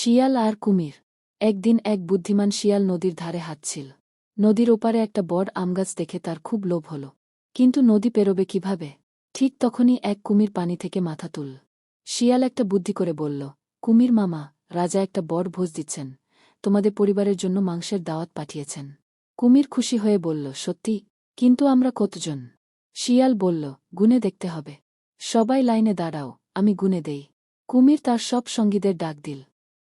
শিয়াল আর কুমির। একদিন এক বুদ্ধিমান শিয়াল নদীর ধারে হাঁটছিল। নদীর ওপারে একটা বড় আমগাছ দেখে তার খুব লোভ হল। কিন্তু নদী পেরোবে কীভাবে? ঠিক তখনই এক কুমির পানি থেকে মাথা তুল শিয়াল একটা বুদ্ধি করে বলল, কুমির মামা, রাজা একটা বড় ভোজ দিচ্ছেন। তোমাদের পরিবারের জন্য মাংসের দাওয়াত পাঠিয়েছেন। কুমির খুশি হয়ে বলল, সত্যি? কিন্তু আমরা কতজন? শিয়াল বলল গুনে দেখতে হবে। সবাই লাইনে দাঁড়াও, আমি গুনে দেই। কুমির তার সব সঙ্গীদের ডাক দিল।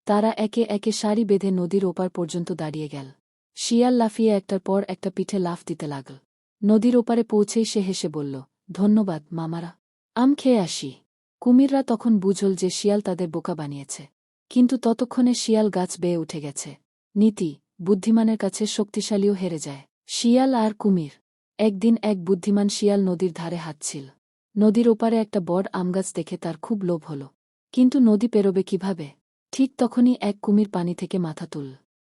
তারা একে একে সারি বেঁধে নদীর ওপার পর্যন্ত দাঁড়িয়ে গেল। শিয়াল লাফিয়ে একটার পর একটা পিঠে লাফ দিতে লাগল। নদীর ওপারে পৌঁছেই সে হেসে বলল, ধন্যবাদ, মামারা। আম খেয়ে আসি। কুমিররা তখন বুঝল যে শিয়াল তাদের বোকা বানিয়েছে। কিন্তু ততক্ষণে শিয়াল গাছ বেয়ে উঠে গেছে। নীতি, বুদ্ধিমানের কাছে শক্তিশালীও হেরে যায়। শিয়াল আর কুমির। একদিন এক বুদ্ধিমান শিয়াল নদীর ধারে হাঁটছিল। নদীর ওপারে একটা বড় আমগাছ দেখে তার খুব লোভ হল। কিন্তু নদী পেরোবে কীভাবে? ঠিক তখনই এক কুমির পানি থেকে মাথা তুলল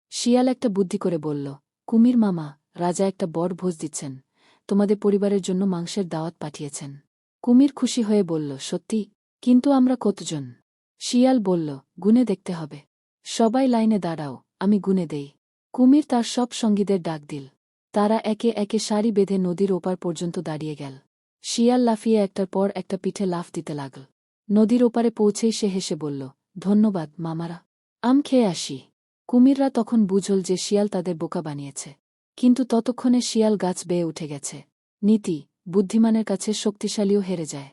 শিয়াল একটা বুদ্ধি করে বলল, কুমির মামা, রাজা একটা বড় ভোজ দিচ্ছেন। তোমাদের পরিবারের জন্য মাংসের দাওয়াত পাঠিয়েছেন। কুমির খুশি হয়ে বলল, সত্যি? কিন্তু আমরা কতজন? শিয়াল বলল গুনে দেখতে হবে। সবাই লাইনে দাঁড়াও, আমি গুনে দেই। কুমির তার সব সঙ্গীদের ডাক দিল। তারা একে একে সারি বেঁধে নদীর ওপার পর্যন্ত দাঁড়িয়ে গেল। শিয়াল লাফিয়ে একটার পর একটা পিঠে লাফ দিতে লাগল। নদীর ওপারে পৌঁছেই সে হেসে বলল ধন্যবাদ, মামারা। আম খেয়ে আসি। কুমিররা তখন বুঝল যে শিয়াল তাদের বোকা বানিয়েছে। কিন্তু ততক্ষণে শিয়াল গাছ বেয়ে উঠে গেছে। নীতি, বুদ্ধিমানের কাছে শক্তিশালীও হেরে যায়।